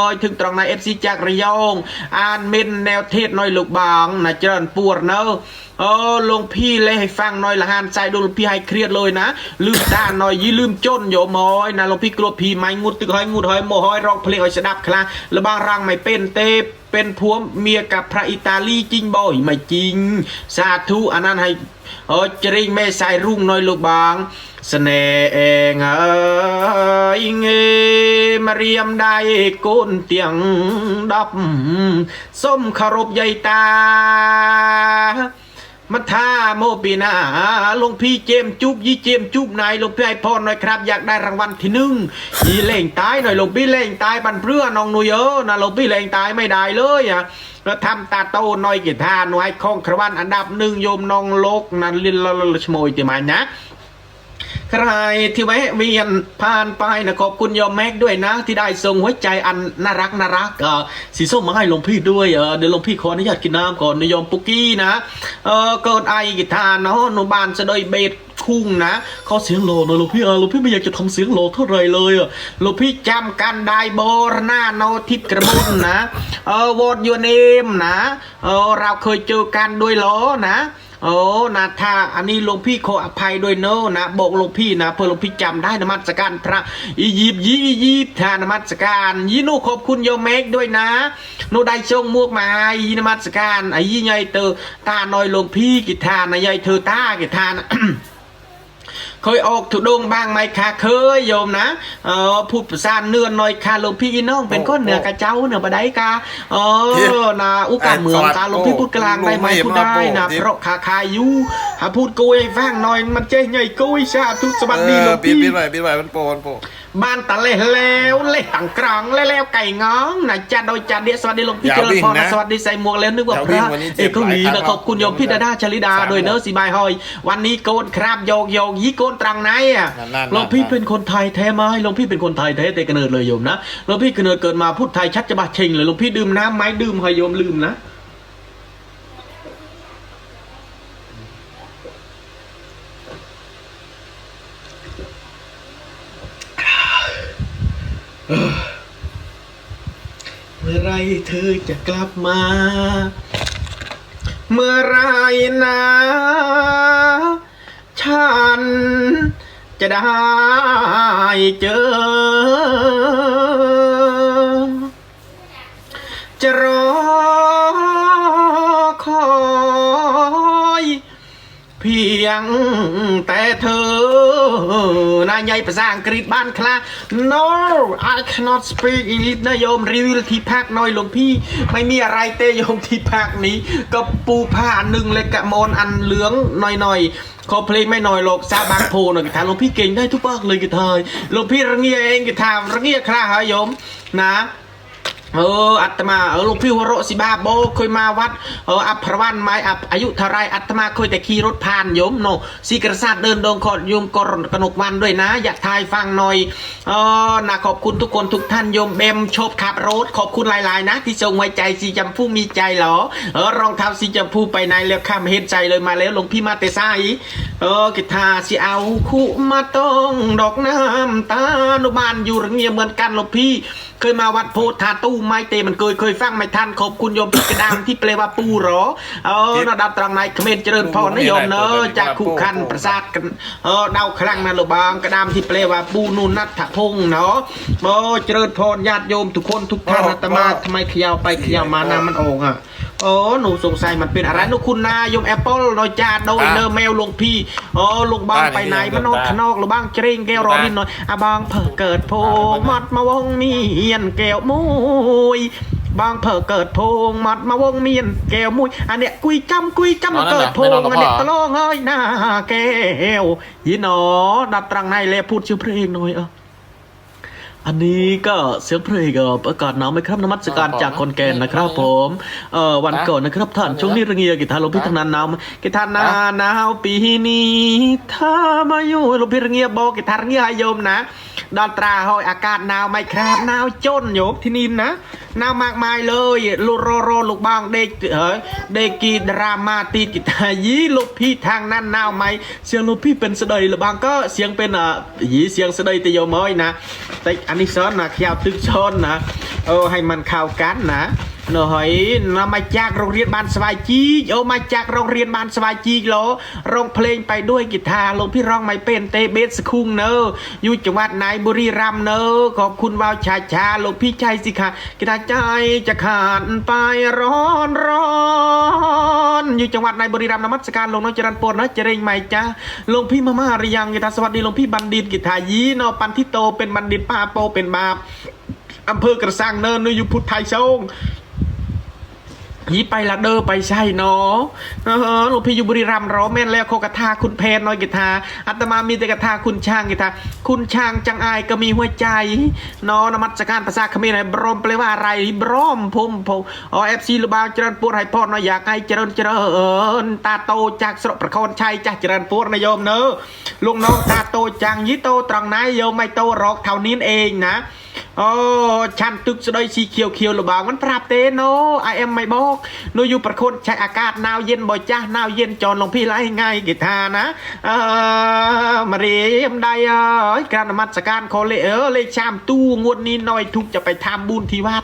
អើយถึงត្រង់ណៃ FC จากระยองអានមានแนวเทศน้อยลูกบางណាច្រើនពួរเนอะเออหลวงพี่เลยให้ฟังหน่อยละหานใจดูหลวงพี่ให้เครียดเลยนะ ลืมตาหน่อยยี่ลืมจนโยมอยนะหลวงพี่กลัวพี่ไม่งุดตึกห้อยงุดห้อยโมห้อยร้องเพลงให้สดับคลาแล้วบางรังไม่เป็นเตเป็นผัวเมียกับพระอิตาลีจริงบ่อยไม่จริง สาธุอันนั้นให้ โอ้จริงไม่ใส่รุ่งน้อยลูกบางเสน่ห์เองเอยเงมาเรียมได้ก้นเตียงดับส้มคารบใหญ่ตา มาท่าโมปีนาหลวงพี่เจมจุบยี่เจมจุบนายหลวงพี่ไอพรหน่อยครับ อยากได้รางวัลที่หนึ่งยี่เล่งตายหน่อยหลวงพี่เล่งตายบันเพื่อน้องนุยเออนะหลวงพี่เล่งตายไม่ได้เลยอะแล้วทำตาโตหน่อยกีทาหน่อยคองครวันอันดับหนึ่งโยมน้องโลกนั้นลินละละชโมยติมานะ ใครที่แวะเวียนผ่านไปนะขอบคุณโยมแม็กด้วยนะ ที่ได้ส่งหัวใจอันน่ารักน่ารักเออสีส้มมาให้หลวงพี่ด้วยเออเดี๋ยวหลวงพี่ขออนุญาตกินน้ำก่อนนะโยมปุกกี้นะเออเกิดไอกิทานเนาะหนุบานจะโดยเบสคุ้งนะขอเสียงโลน่อยหลวงพี่เออหลวงพี่ไม่อยากจะทำเสียงโลเท่าไรเลยอะหลวงพี่จำกันได้โบรณาโนทิพย์กระบุนนะเออวอดยูเนมนะเออเราเคยเจอกันด้วยเหรอนะ โอ้นะถ้าอันนี้หลวงพี่ขออภัยด้วยเนอะนะบอกหลวงพี่นะเพื่อหลวงพี่จำได้นมัสการพระอียิปต์ยี่อียิปต์ทานมัสการยี่นูขอบคุณโยมเมกด้วยนะโนูได้ชงมวกมาให้ยี่นมัสการไอ้ยี่ใหญ่เตอตาหน่อยหลวงพี่กิทานนะใหญ่เธอตากิทาน เคยออกถุดงบ้างไหมคะเคยโยมนะเออพูดภาษาเนือนหน่อยค่ะหลวงพี่อีน้องเป็นคนเหนือกระเจ้าเหนือบัไดกาเออนะอุกาเมืองกาหลวงพี่พูดกลางได้ไหมพูดได้นะเพราะขาคายอยู่หาพูดกุยให้ฟังหน่อยมันเจ๊ใหญ่กุยชาทุกสวัสดีหลวงปิดพี่ปิดไว้ปิดไว้มันโปรมันโป รบ้านตะเลแล้วเล่ตังกรองแล้วแล้วไก่ง้องนะจัดโดยจัดเดียสวัสดีหลวงพี่อย่าเจริญวิ่งพรนะนะสวัสดีใส่หมวกแล้วนึกว่าอย่าพวิ่งระวันนี้เจ็เอบกวีหลายครั้งนะขอบคุณโยมพี่ดาดาชลิดาสามด้วยเนอะสีบายหอย วันนี้โกนครับโยกโยกยี่โกนตรังไหนอะนั่นๆๆหลวงพี่เป็นคนไทยแท้ไหมหลวงพี่เป็นคนไทยแท้แต่กำเนิดเลยโยมนะหลวงพี่กำเนิดเกิดมาพูดไทยชัดจะบาเชงเลยหลวงพี่ดื่มน้ำไหมดื่มให้โยมลืมนะ เมื่อไรเธอจะกลับมา เมื่อไรนะ ฉันจะได้เจอ จะรอียง แต่เธอนายใหญ่ภาษาอังกฤษบ้านคลา no I cannot speak English นะโยมรีวิวที่พักน่อยหลวงพี่ ไม่มีอะไรเตโยมที่พักนี้ก็ปูผ้าหนึ่งเลยกะมอนอันเหลืองหน่อยๆขอเพลงไม่หน่อยหรอกซาบางโพหน่อยกีตาร์หลวงพี่เก่งได้ทุกภาคเลยกีตาร์หลวงพี่ระเงียเองกีตาร์ระเงียคลาหาโยมนะ เอออาตมาเออหลวงพี่วโรสิบาโบเคยมาวัดเอออัพพรวันไม้อัพอายุเท่าไรอาตมาเคยแต่ขี่รถผ่านโยมโนสีกระสัดเดินดงขอดโยมกรกนกวันด้วยนะ อยากทายฟังหน่อยเออนะขอบคุณทุกคนทุกท่านโยมเบมชอบขับรถขอบคุณหลายๆนะ ที่ทรงไว้ใจสีจำผู้มีใจเหรอเออรองเท้าสีจำผู้ไปไหนแล้วข้ามเห็นใจเลยมาแล้วหลวงพี่มาแต่ไซ เออกิทาสิเอาคู่มาต้องดอกน้ำตาหนุบานอยู่ระเงียเหมือนกันหลวงพี่ เคยมาวัดโพธาตู้ไม้เตมันเคยเคยฟังไม่ทันขอบคุณโยมพี่กระดามที่แปลว่าปูเหรอ เออระดับตรังไหนเขมรเจริญพรนะโยมเนอะจากคู่คันประสาทกันเออเดาครั้งนะหลวงบางกระดามที่แปลว่าปูนุนัทพงษ์เนาะโอ้เจริญพรญาติโยมทุกคนทุกท่านอาตมาทำไมเขยาวไปเขยาวมาน้ำมันออกอะ โอ้หนูสงสัยมันเป็นอะไรนุคุณนาโยมแอปเปิลโดยจาโดยเนอแมวหลวงพี่โอ้หลวงบางไปไหนมานอนข้างนอกหรือบางเจริงแก้วรอนิดหน่อยอาบางเผอเกิดโพมัดมาวงเมียนแก้วมุยบางเผอเกิดโพงมัดมาวงเมียนแก้วมุยอันเนี้ยกุยจำกุยจำเกิดโพงอันเนี้ยตะลองเอ้ยหน้าแก้วยีหนอดับตรังในเลยพูดชื่อเพลงหน่อยเออ อันนี้ก็เสียงเพลงเอ่อประกาศหนาวไหมครับนมัสการจากคนแก่นนะครับ ผมเอ่อวันก่อนนะครับท่านช่วงนี้ระเงียกีตาร์หลวงพี่ทางนั้นหนาวไหมกีตาร์หนาหนาวปีนี้ถ้ามาอยู่หลวงพี่ระเงียบอกกีตาร์ระเงียให้โยมนะดอนตราหอยอากาศหนาวไหมครับหนาวจนโยมที่นี่นะห น่ามากมายเลยลูโรโรลูกบ้องเด็กเอ๋เด็กกีดรามาตีกิตายีลูกพี่ทางนั่นน่าไหมเสียงลูกพี่เป็นเสดยหรือบางก็เสียงเป็นอะยีเสียงเสดยแต่โยมอยนะแต่อันนี้ซ้อนนะเขีาวตึกชนนะโอ้ให้มันเข่ากันนะ เนอเฮ้ยนำมาจากโรงเรียนบ้านสบายจีโอมาจากโรงเรียนบ้านสบายจีโลร้องเพลงไปด้วยกีตาร์ลงพี่ร้องไม่เป็นเตเบสคุงเนออยู่จังหวัดไหนบุรีรัมเนอขอบคุณวาวชาชาลงพี่ชายสิคะกีตาร์ใจจะขาดไปร้อนร้อนอยู่จังหวัดไหนบุรีรัมย์นมัสการลงน้องจรันปนนะเจริญใหม่จ้าลงพี่มาม่าหรือยังกีตาร์สวัสดีลงพี่บันดิตกีตาร์ยีเนอปันทิโตเป็นบันดิตป้าโปเป็นบาปอำเภอกระสังเนินนอยู่พุทธไทยชง ยีไปละเดอไปใช่เนาะเออหลวงพี่อยู่บุรีรัมย์รอแม่นแล้วโคกระทาคุณเพนน้อยกีตาอาตมามีแต่กระทาคุณช่างกีตาคุณช่างจังอายก็มีหัวใจเนาะนมัสการภาษาเขมรไหนบรมแปลว่าอะไรบรมผมผมอ๋อเอฟซีลูกบาวเจริญปวดให้พอดเนาะอยากให้เจริญเจริญตาโตจากสระประโคนชัยจากเจริญปวดนะโยมเนอะลุงน้องตาโตจังยี่โตตรังไหนโยมไม่โตหรอกเท่านี้เองนะ អូឆាំទុកស្ដីស៊ីខៀវខៀវលបងមិនប្រាប់ទេណូ I am my boss នោះយូប្រខុនចែកអាកាសណាវយិនបើចាស់ណាវយិនចនលងភីឡៃងៃគេថាណាអឺមរៀមដៃអើយក្រានមាត់សកានខលេអឺលេខឆាំទូងួតនេះណយទុកចបៃថាប៊ូនធីវ៉ាត